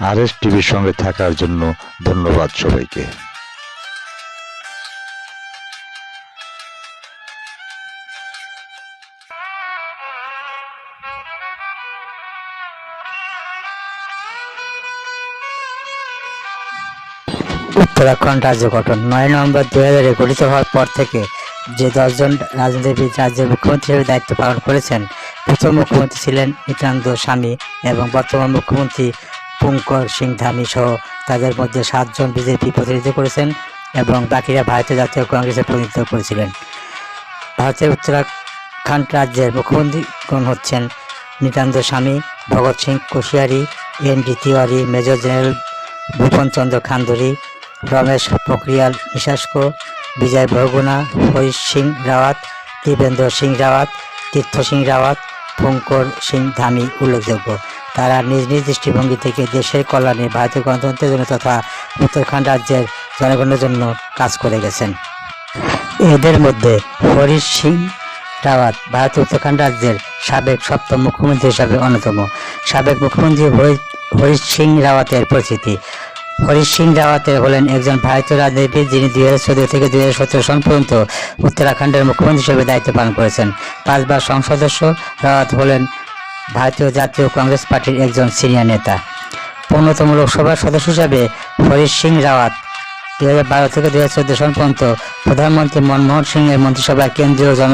আর S টিভির সঙ্গে থাকার জন্য ধন্যবাদ সবাইকে। উত্তরাখণ্ড রাজ্য গঠন। নয় নভেম্বর দুই হাজারে গঠিত হওয়ার পর থেকে যে দশজন রাজনীতিবিদ রাজ্যের মুখ্যমন্ত্রী হিসেবে দায়িত্ব পালন করেছেন, প্রথম মুখ্যমন্ত্রী ছিলেন নিত্যানন্দ স্বামী এবং বর্তমান মুখ্যমন্ত্রী পুঙ্কর সিং ধামি সহ তাদের মধ্যে সাতজন বিজেপি প্রতিনিধিত্ব করেছেন এবং বাকিরা ভারতীয় জাতীয় কংগ্রেসের প্রতিনিধিত্ব করেছিলেন। ভারতের উত্তরাখণ্ড রাজ্যের মুখ্যমন্ত্রীগণ হচ্ছেন Nityanand Swami, Bhagat Singh Koshyari, N D Tiwari, major general Bhuwan Chandra Khanduri, Ramesh Pokhriyal Nishank, Vijay Bahuguna Harish Singh Rawat Trivendra Singh Rawat, Tirath Singh Rawat Pushkar Singh Dhami উল্লেখযোগ্য। তারা নিজ নিজ দৃষ্টিভঙ্গি থেকে দেশের কল্যাণে ভারতীয় গণতন্ত্রের জন্য তথা উত্তরাখণ্ড রাজ্যের জনগণের জন্য কাজ করে গেছেন। এদের মধ্যে হরিশ সিং রাওয়াত ভারতের উত্তরাখণ্ড রাজ্যের সাবেক সপ্তম মুখ্যমন্ত্রী হিসাবে অন্যতম। সাবেক মুখ্যমন্ত্রী হরি- সিং রাওয়াতের পরিচিতি। হরিশ সিং রাওয়াতের হলেন একজন ভারতীয় রাজনীতিবিদ যিনি দুই হাজার চোদ্দ থেকে দুই হাজার সতেরো সন পর্যন্ত উত্তরাখণ্ডের মুখ্যমন্ত্রী হিসেবে দায়িত্ব পালন করেছেন। পাঁচবার সংসদ সদস্য রাওয়াত হলেন ভারতীয় জাতীয় কংগ্রেস পার্টির একজন সিনিয়র নেতা। পনেরোতম লোকসভার সদস্য হিসাবে হরিশ সিং রাওয়াত। দুই হাজার থেকে দুই হাজার চোদ্দ সন পর্যন্ত প্রধানমন্ত্রী মনমোহন সিং এর মন্ত্রিসভার কেন্দ্রীয় জন,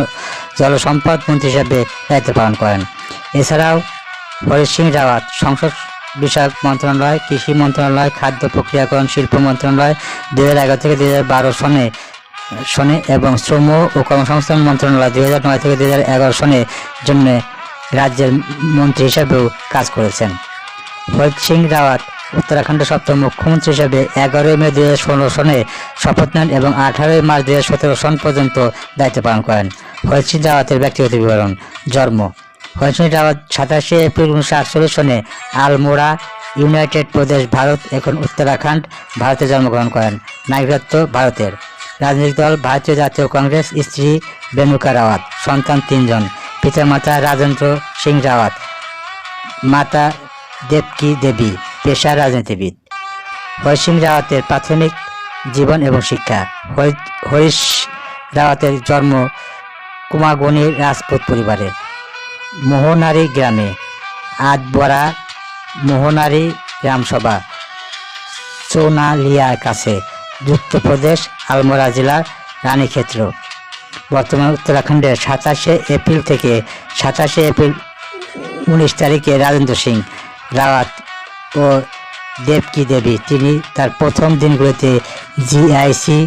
জলসম্পদ মন্ত্রী হিসাবে দায়িত্ব পালন করেন। এছাড়াও হরিশ সিং রাওয়াত সংসদ বিষয়ক মন্ত্রণালয়, কৃষি মন্ত্রণালয়, খাদ্য প্রক্রিয়াকরণ, শিল্প মন্ত্রণালয় দুই হাজার এগারো থেকে দুই হাজার বারো সনে সনে এবং শ্রম ও কর্মসংস্থান মন্ত্রণালয় দুই হাজার নয় থেকে দুই হাজার এগারো সনের জন্য রাজ্যের মন্ত্রী হিসেবেও কাজ করেছেন। হরিত সিং রাওয়াত উত্তরাখণ্ডের সপ্তম মুখ্যমন্ত্রী হিসেবে এগারোই মে দুই হাজার ষোলো সনে শপথ নেন এবং আঠারোই মার্চ হাজার সতেরো সন পর্যন্ত দায়িত্ব পালন করেন। হরিত সিং রাওয়াতের ব্যক্তিগত বিবরণ, জন্ম হরিত সিং রাওয়াত সাতাশে এপ্রিল উনিশশো আটচল্লিশ সনে আলমোড়া, ইউনাইটেড প্রদেশ, ভারত, এখন উত্তরাখণ্ড, ভারতে জন্মগ্রহণ করেন নাগরিকত্ব ভারতের। রাজনৈতিক দল, ভারতীয় জাতীয় কংগ্রেস, স্ত্রী, বেনুকা রাওয়াত, সন্তান তিনজন। পিতামাতা রাজেন্দ্র সিং রাওয়াত, মাতা দেবকী দেবী পেশা রাজনীতিবিদ। হরিশ রাওয়াতের প্রাথমিক জীবন এবং শিক্ষা। হরি- হরিশ রাওয়াতের জন্ম কুমাগনি রাজপুত পরিবারে, মোহনারি গ্রামে আদবরা মোহনারি গ্রামসভা, চৌনালিয়ার কাছে, যুক্তপ্রদেশ, আলমোড়া জেলার রানীক্ষেত্র। বর্তমান উত্তরাখণ্ডের সাতাশে এপ্রিল থেকে সাতাশে এপ্রিল উনিশ তারিখে রাজেন্দ্র সিং রাওয়াত ও দেবকী দেবী, তিনি তার প্রথম দিনগুলোতে জিআইসি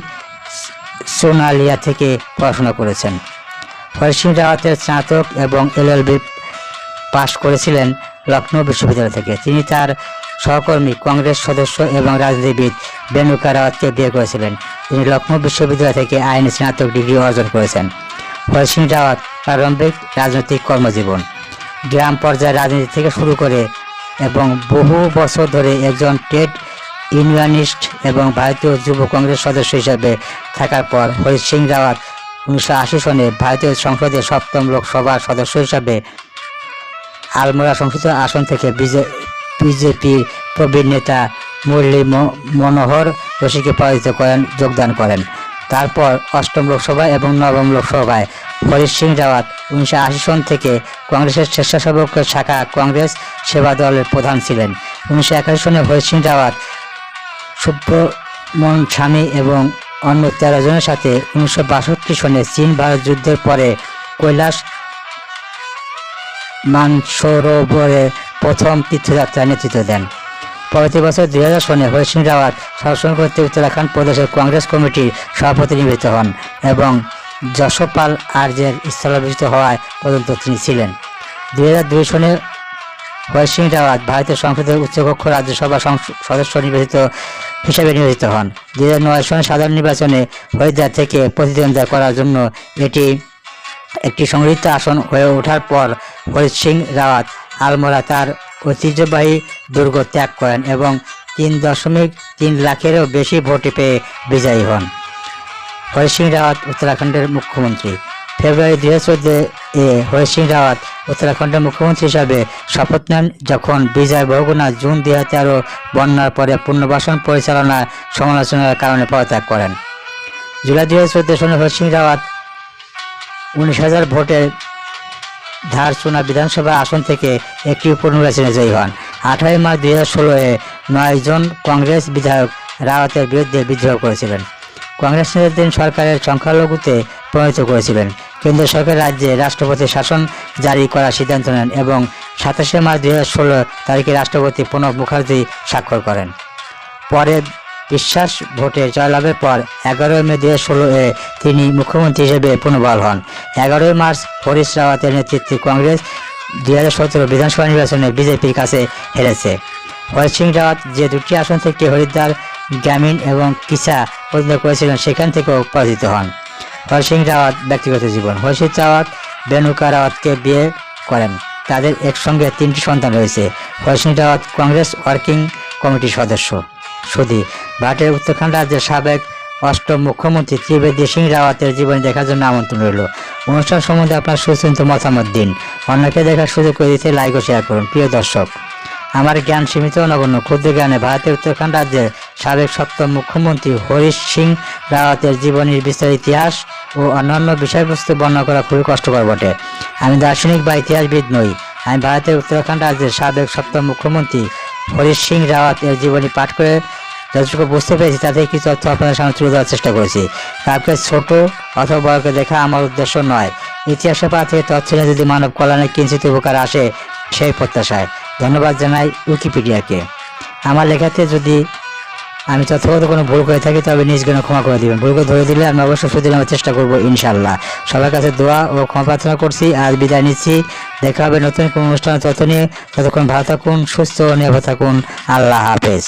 সোনালিয়া থেকে পড়াশোনা করেছেন। হরি সিং রাওয়াতের স্নাতক এবং এলএলবি পাশ করেছিলেন লখনৌ বিশ্ববিদ্যালয় থেকে। তিনি তার সহকর্মী, কংগ্রেস সদস্য এবং রাজনীতিবিদ বেনুকা রাওয়াতকে বিয়ে করেছিলেন। তিনি লখনৌ বিশ্ববিদ্যালয় থেকে আইনে স্নাতক ডিগ্রি অর্জন করেছেন। হরি সিং রাওয়াত প্রারম্ভিক রাজনৈতিক কর্মজীবন। গ্রাম পর্যায়ে রাজনীতি থেকে শুরু করে এবং বহু বছর ধরে একজন ট্রেড ইউনিয়নিস্ট এবং ভারতীয় যুব কংগ্রেস সদস্য হিসেবে থাকার পর হরি সিং রাওয়াত উনিশশো আশি সনে ভারতীয় সংসদের সপ্তম লোকসভার সদস্য হিসাবে আলমোড়া সংসদীয় আসন থেকে বিজেপির প্রবীণ নেতা মুরলী মনোহর রশিকে পরাজিত করেন, যোগদান করেন। তারপর অষ্টম লোকসভা এবং নবম লোকসভায় হরিশ সিং রাওয়াত উনিশশো আশি সন থেকে কংগ্রেসের স্বেচ্ছাসেবক শাখা কংগ্রেস সেবা দলের প্রধান ছিলেন। উনিশশো একাশি সনে হরিশ সিং রাওয়াত সুব্রমণ স্বামী এবং অন্য তেরো জনের সাথে উনিশশো বাষট্টি সনে চীন ভারত যুদ্ধের পরে কৈলাস মানসরোবরে প্রথম তীর্থযাত্রার নেতৃত্ব দেন। পরবর্তী বছর দুই হাজার সনে হরি সিং রাওয়াত শাসন করতে উত্তরাখণ্ড প্রদেশের কংগ্রেস কমিটির সভাপতি নির্বাচিত হন এবং যশোপাল আর্যের স্থলাভিষিক্ত হওয়ায় পর্যন্ত তিনি ছিলেন। দুই হাজার দুই সনে হরি সিং রাওয়াত ভারতের সংসদের উচ্চকক্ষ রাজ্যসভা সদস্য নির্বাচিত হিসেবে নিয়োজিত হন। দুই হাজার নয় সনের সাধারণ নির্বাচনে হরিদ্বার থেকে প্রতিদ্বন্দ্বিতা করার জন্য এটি একটি সংরক্ষিত আসন হয়ে ওঠার পর হরিত সিং রাওয়াত আলমোড়া তার ঐতিহ্যবাহী দুর্গ ত্যাগ করেন এবং তিন দশমিক তিন লাখেরও বেশি ভোটে পেয়ে বিজয়ী হন। হরি সিং রাওয়াত উত্তরাখণ্ডের মুখ্যমন্ত্রী। ফেব্রুয়ারি দুই হাজার এ হরি সিং রাওয়াত উত্তরাখণ্ডের মুখ্যমন্ত্রী হিসাবে শপথ নেন যখন বিজয় বহুগুণা জুন দুই হাজার তেরো বন্যার পরে পুনর্বাসন পরিচালনার সমালোচনার কারণে পদত্যাগ করেন। জুলাই দুই হাজার চোদ্দ সনে হরি সিং রাওয়াত উনিশ হাজার ভোটের ধারচুনা বিধানসভা আসন থেকে একটি উপনির্বাচনে জয়ী হন। আঠারোই মার্চ দুই হাজার ষোলোয় নয়জন কংগ্রেস বিধায়ক রাওয়াতের বিরুদ্ধে বিদ্রোহ করেছিলেন। কংগ্রেস নেতৃত্বাধীন সরকারের সংখ্যালঘুতে প্রণীত করেছিলেন। কেন্দ্র সরকার রাজ্যে রাষ্ট্রপতি শাসন জারি করার সিদ্ধান্ত নেন এবং সাতাশে মার্চ দুই হাজার ষোলো তারিখে রাষ্ট্রপতি প্রণব মুখার্জি স্বাক্ষর করেন। পরে বিশ্বাস ভোটে জয়লাভের পর এগারোই মে দুই হাজার ষোলো, এ, তিনি মুখ্যমন্ত্রী হিসেবে পুনর্বহাল হন। এগারোই মার্চ হরিশ রাওয়াতের নেতৃত্বে কংগ্রেস দুই হাজার সতেরো বিধানসভা নির্বাচনে বিজেপির কাছে হেরেছে। হরি সিং রাওয়াত যে দুটি আসন থেকে হরিদ্বার, গ্রামীণ এবং কিসা প্রতিদ্বন্দ্বিতা করেছিলেন, সেখান থেকেও পরাজিত হন। হরি সিং রাওয়াত ব্যক্তিগত জীবন। হরি রাওয়াত বেনুকা রাওয়াতকে বিয়ে করেন। তাদের একসঙ্গে তিনটি সন্তান রয়েছে। হরি সিং রাওয়াত কংগ্রেস ওয়ার্কিং কমিটির সদস্য। সুদী ভারতের উত্তরাখণ্ড রাজ্যের সাবেক অষ্টম মুখ্যমন্ত্রী ত্রিবেদী সিং রাওয়াতের জীবনী দেখার জন্য আমন্ত্রণ রইল। অনুষ্ঠান সম্বন্ধে আপনার সুচিন্ত মতামত দিন অন্যকে দেখার সুযোগ করে দিতে লাইক ও শেয়ার করুন, প্রিয় দর্শক। আমার জ্ঞান সীমিত ও নগণ্য ক্ষুদ্র জ্ঞানে ভারতের উত্তরাখণ্ড রাজ্যের সাবেক সপ্তম মুখ্যমন্ত্রী হরিশ সিং রাওয়াতের জীবনীর বিস্তার ইতিহাস ও অন্যান্য বিষয়বস্তু বর্ণনা করা খুবই কষ্টকর বটে। আমি দার্শনিক বা ইতিহাসবিদ নই। আমি ভারতের উত্তরাখণ্ড রাজ্যের সাবেক সপ্তম মুখ্যমন্ত্রী হরিশ সিং রাওয়াত এর জীবনী পাঠ করে যতটুকু বুঝতে পেরেছি তাতে কিছু তথ্য আপনাদের সামনে তুলে ধরার চেষ্টা করেছি। কাউকে ছোট অথবা বড়কে দেখা আমার উদ্দেশ্য নয়। ইতিহাসের পা থেকে তথ্য নিয়ে যদি মানব কল্যাণে কিঞ্চিত উপকার আসে, সেই প্রত্যাশায়। ধন্যবাদ জানাই উইকিপিডিয়াকে। আমার লেখাতে যদি আমি তথ্যগত কোনো ভুল করে থাকি, তবে নিজ জ্ঞানে ক্ষমা করে দিবেন। ভুল করে ধরে দিলে আমি অবশ্যই শুধরে নেওয়ার চেষ্টা করব ইনশাল্লাহ সবার কাছে দোয়া ও ক্ষমা প্রার্থনা করছি, আজ বিদায় নিচ্ছি। দেখা হবে নতুন কোনো অনুষ্ঠানের তথ্য নিয়ে। ততক্ষণ ভালো থাকুন, সুস্থ নিরাপদ থাকুন। আল্লাহ হাফেজ।